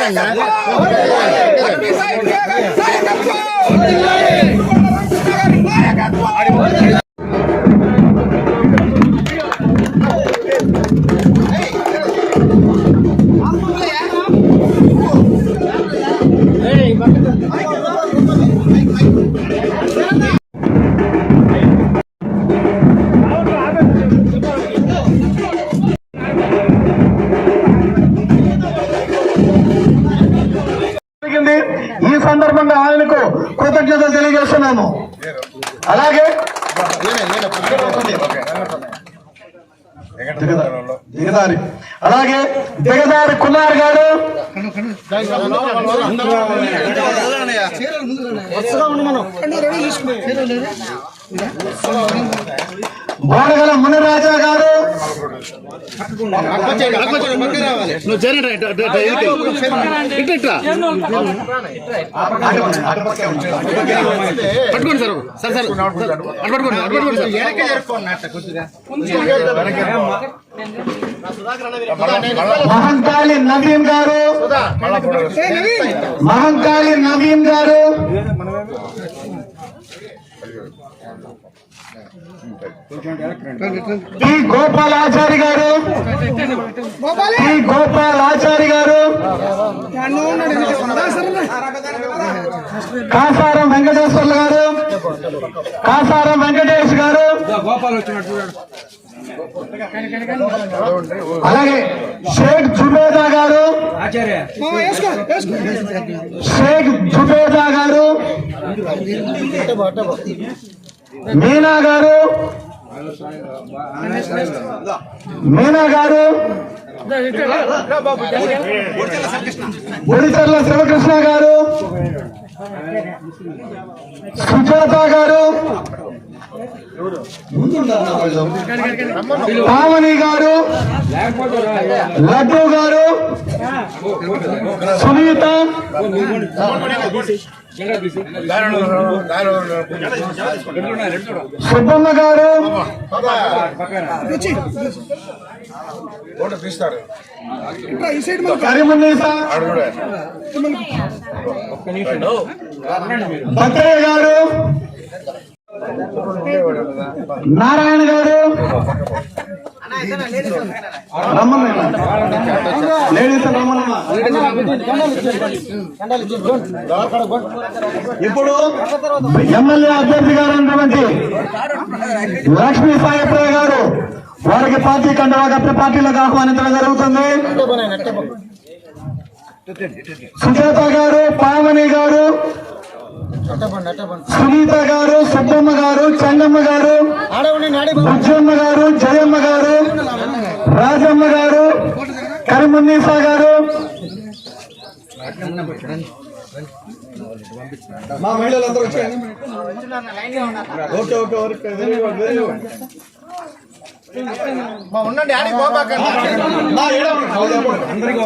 இருக்கிறாங்க Hey, సందర్భంగా ఆయనకు కృతజ్ఞతలు తెలియజేస్తున్నాము. అలాగే దిగదారి. అలాగే దిగదారి కుమార్ గారు. బోడగల మునిరాజా గారు. నువ్వు చేరండి ఇట్లా, ఇట్లా. పట్టుకోండి సార్ సార్ సార్ అటు పట్టుకోండి అటు పట్టుకోండి సార్ మహంకాళి నవీన్ గారు మహంకాళి నవీన్ గారు టి గోపాలాచారి గారు. టి గోపాలాచారి గారు. కాసారం వెంకటేశ్వర్లు గారు. కాసారం వెంకటేష్ గారు. అలాగే షేక్ జుబేదా గారు. షేక్ జుబేదా గారు. మీనా గారు? మీనా గారు? బుడిచర్ల శివకృష్ణ గారు? సుజాత గారు? పావని గారు లడ్డు గారు సునీత. సుబ్బమ్మ గారు కరీమున్నీసా. భద్రయ్య గారు నారాయణ గారు. ఇప్పుడు ఎమ్మెల్యే అభ్యర్థి గారు ఉన్నటువంటి లక్ష్మీ సాయిప్రయ్య గారు వారికి పార్టీ కంటే కప్పి పార్టీలకు ఆహ్వానించడం జరుగుతుంది. సుజాత గారు పావని గారు సునీత గారు సుబ్బమ్మ గారు చంగమ్మ గారు బుజ్జమ్మ గారు జయమ్మ గారు రాజమ్మ గారు కరిమున్నీసా గారు. మా మహిళలందరూ వచ్చాయండి okay okay okay. Very good very good ఉండండి ఆడికి పోబాకండి నా ఏడా అందరికీ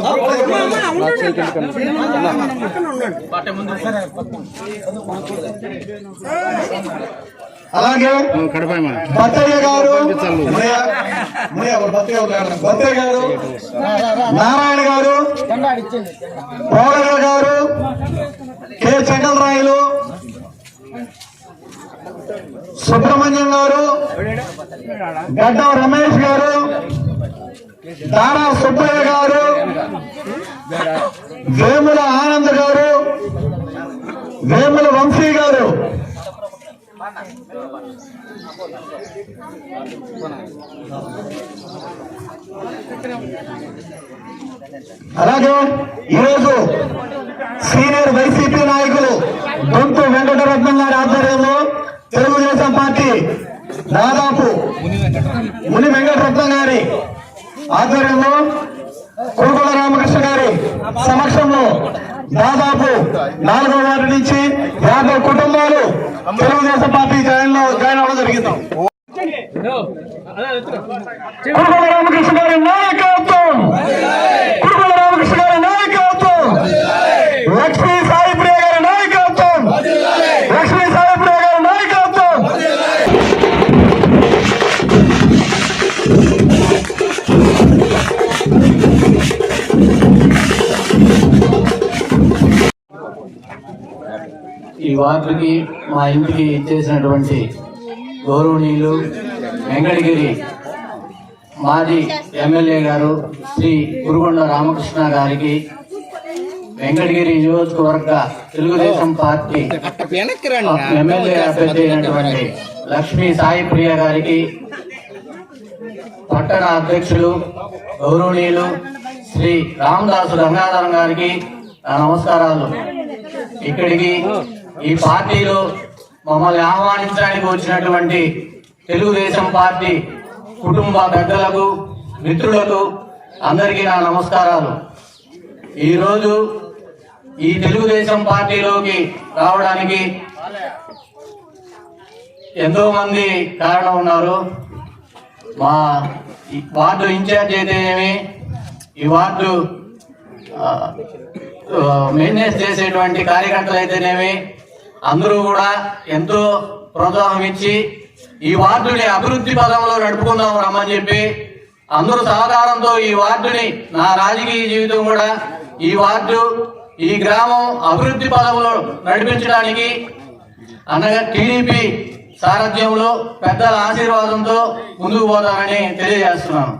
అలాగే బత్తయ్య గారు. బత్తయ్య గారు నారాయణ గారు పోలగల గారు కె. చంద్రరాయలు సుబ్రహ్మణ్యం గారు గడ్డం రమేష్ గారు దారా సుబ్బయ్య గారు వేముల ఆనంద్ గారు వేముల వంశీ గారు. అలాగే ఈరోజు సీనియర్ వైసీపీ నాయకులు గొంతు వెంకటరత్నం గారి ఆధ్వర్యంలో తెలుగుదేశం పార్టీ దాదాపు ముని వెంకటరత్నం గారి ఆధ్వర్యంలో కురుకుల రామకృష్ణ గారి సమక్షంలో దాదాపు నాలుగో వారి నుంచి యాభై కుటుంబాలు తెలుగుదేశం పార్టీ జాయిన్లో జాయిన్ అవ్వడం జరిగింది. కురుకుల రామకృష్ణ గారి నాయకత్వం. కురుకుల వార్డుకి మా ఇంటికి ఇచ్చేసినటువంటి గౌరవనీయులు వెంకటగిరి మాజీ ఎమ్మెల్యే గారు శ్రీ గురుగొండ రామకృష్ణ గారికి వెంకటగిరి నియోజకవర్గ తెలుగుదేశం పార్టీ ఎమ్మెల్యే అభ్యర్థి అయినటువంటి లక్ష్మీ సాయి ప్రియ గారికి పట్టణ అధ్యక్షులు గౌరవనీయులు శ్రీ రామదాసు గంగాధరం గారికి నా నమస్కారాలు. ఇక్కడికి ఈ పార్టీలో మమ్మల్ని ఆహ్వానించడానికి వచ్చినటువంటి తెలుగుదేశం పార్టీ కుటుంబ పెద్దలకు మిత్రులకు అందరికీ నా నమస్కారాలు. ఈరోజు ఈ తెలుగుదేశం పార్టీలోకి రావడానికి ఎంతో మంది కారణం ఉన్నారు. మా ఈ వార్డు ఇన్ఛార్జ్ అయితేనేమి ఈ వార్డు మెయింటెనెన్స్ చేసేటువంటి కార్యకర్తలు అయితేనేమి అందరూ కూడా ఎంతో ప్రోత్సాహం ఇచ్చి ఈ వార్డుని అభివృద్ధి పదంలో నడుపుకుందాం రమ్మని చెప్పి అందరూ సహకారంతో ఈ వార్డుని నా రాజకీయ జీవితం కూడా ఈ వార్డు ఈ గ్రామం అభివృద్ధి పదంలో నడిపించడానికి అనగా టీడీపీ సారథ్యంలో పెద్దల ఆశీర్వాదంతో ముందుకు పోతానని తెలియజేస్తున్నాను.